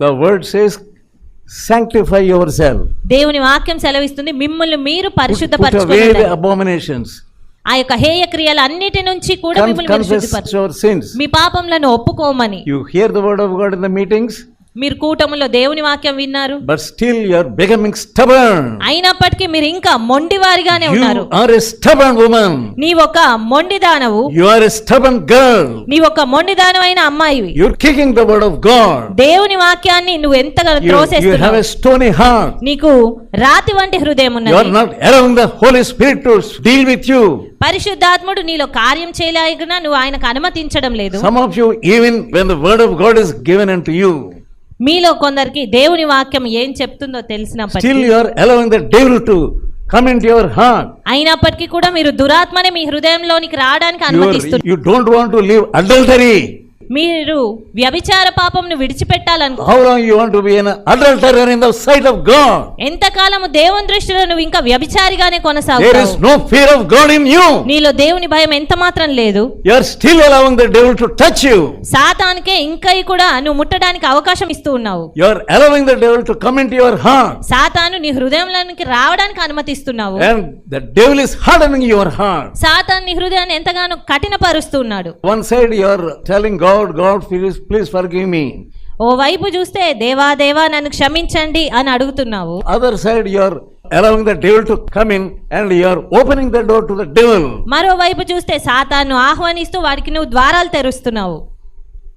The word says, sanctify yourself. దేవుని వాక్యం సెలవిస్తుంది మిమ్మల్ని మీరు పరిశుద్ధపరచుకోవాలి abominations. ఆ యొక్క హేయ క్రియలు అన్నిటి నుంచి కూడా మిమ్మల్ని. మీ పాపంలను ఒప్పుకోమని You hear the word of God in the meetings, మీరు కూటములో దేవుని వాక్యం విన్నారు. But still your are becoming stubborn అయినప్పటికీ మీరు ఇంకా మొండి వారిగానే ఉన్నారు. You are a stubborn woman నీ ఒక మొండి దానవు. You are a stubborn girl నీ ఒక మొండి దానవైన అమ్మాయివి. You are kicking the word of God దేవుని వాక్యాన్ని నువ్వు ఎంతగా త్రోసేస్తున్నావు. You have a stony heart నీకు రాతి వంటి హృదయం ఉన్నది. You are not along the Holy Spirit to deal with you పరిశుద్ధాత్ముడు నీలో కార్యం చేయలేకున్నా నువ్వు ఆయనకు అనుమతించడం లేదు. Some of you even when word of God is given on మీలో కొందరికి దేవుని వాక్యం ఏం చెప్తుందో తెలిసిన అయినప్పటికీ కూడా మీరు దురాత్మని మీ హృదయంలోనికి రావడానికి అనుమతిస్తున్నారు. You don't want to live adultery మీరు వ్యభిచార పాపంను విడిచిపెట్టాలనుకో How long you want to be an adulterer in the sight of God? ఎంతకాలము దేవుని దృష్టిలో నువ్వు ఇంకా వ్యభిచారిగానే There is కొనసాగుతావు no fear of God in you. నీలో దేవుని భయం ఎంత మాత్రం లేదు You are still allowing the devil to touch you. సాతానికే ఇంకా కూడా నువ్వు ముట్టడానికి అవకాశం ఇస్తూ ఉన్నావు You are allowing the devil to come into your heart. సాతాను నీ హృదయంలోనికి రావడానికి అనుమతిస్తున్నావు And the devil is hardening your heart. సాతాను నీ హృదయాన్ని ఎంతగానో కఠినపరుస్తున్నాడు One side you are telling God, God, please, please forgive me. ఓ వైపు చూస్తే దేవా దేవా నన్ను క్షమించండి అని అడుగుతున్నావు Other side you are allowing the devil to come in and you are opening the door to the devil. మరోవైపు చూస్తే సాతాను ఆహ్వానిస్తూ వాడికి నువ్వు ద్వారాలు తెరుస్తున్నావు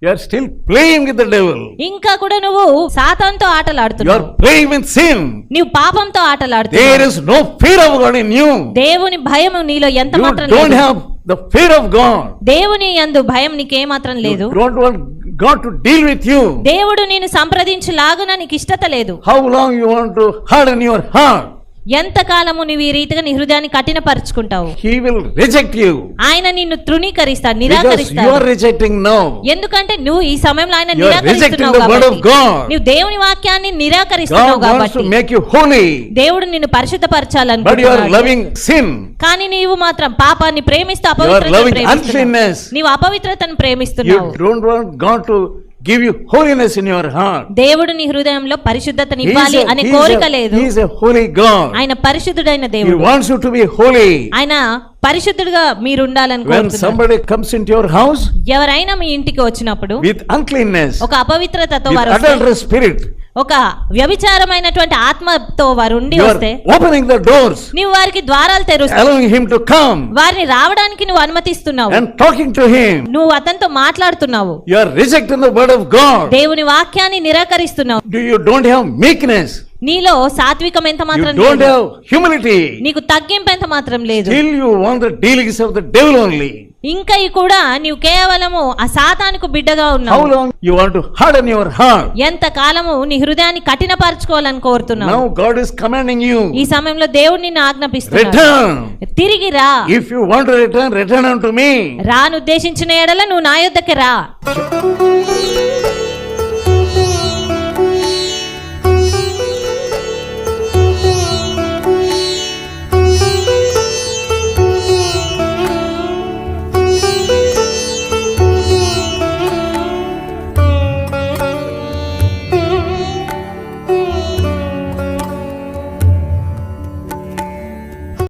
You are still playing with the devil. ఇంకా కూడా నువ్వు సాతాన్తో You are ఆటలాడుతున్నావు playing with sin. నీవు పాపంతో There ఆటలాడుతున్నావు is no fear of God in you. దేవుని భయం నీలో ఎంత మాత్రం don't లేదు the fear of God. దేవుని యందు భయం నీకేమాత్రం లేదు You don't want God to deal with you. దేవుడు నేను సంప్రదించులాగున నీకు ఇష్టత లేదు How long you want to harden your heart? ఎంత కాలము నువ్వు ఈ రీతిగా నీ హృదయాన్ని కఠినపరుచుకుంటావు He will reject you ఆయన నిన్ను తృణీకరిస్తాడు నిరాకరిస్తాడు are rejecting now. ఎందుకంంటే నువ్వు ఈ సమయంలో ఆయన నిరాకరిస్తున్నావు కాబట్టి. నువ్వు దేవుని వాక్యాన్ని నిరాకరిస్తున్నావు కాబట్టి make you holy, దేవుడు నిన్ను but you are పరిశుద్ధపరచాలనుకుంటున్నాడు loving sin. కానీ నీవు మాత్రం పాపాన్ని ప్రేమిస్తూ అపవిత్రతను ప్రేమిస్తున్నావు. నీవు అపవిత్రతను ప్రేమిస్తున్నావు don't want God to give you holiness in your heart. దేవుడు నీ హృదయంలో పరిశుద్ధతని He is ఇవ్వాలి a- అనే he is కోరిక a- లేదు he is a holy God. ఆయన పరిశుద్ధుడైన He దేవుడు wants you to be holy. ఆయన పరిశుద్ధుడుగా మీరు ఉండాలని ఎవరైనా మీ ఇంటికి వచ్చినప్పుడు ఒక అపవిత్రతతో వారు స్పిరిట్ ఒక వ్యభిచారమైనటువంటి ఆత్మతో వారు ఉండి వారికి ద్వారాలు తెరుస్తావు అలౌయింగ్ హిమ్ వారిని రావడానికి నువ్వు అనుమతిస్తున్నావు. నువ్వు అతనితో మాట్లాడుతున్నావు. దేవుని వాక్యాన్ని నిరాకరిస్తున్నావు. డు యు మీక్నెస్ నీలో సాత్వికం ఎంత మాత్రం డోంట్ నీకు తగ్గింపు ఎంత మాత్రం లేదు? ఇంకా ఈ కూడా నీవు కేవలము ఆ సాతానికి బిడ్డగా ఉన్నావు. ఎంత కాలము నీ హృదయాన్ని కఠినపరచుకోవాలని కోరుతున్నావు? ఈ సమయంలో దేవుడిని నిన్ను తిరిగి రా. ఇఫ్ యు వాంట్ రిటర్న్ రాను ఉద్దేశించిన ఎడల నువ్వు నా యొద్దకి రా.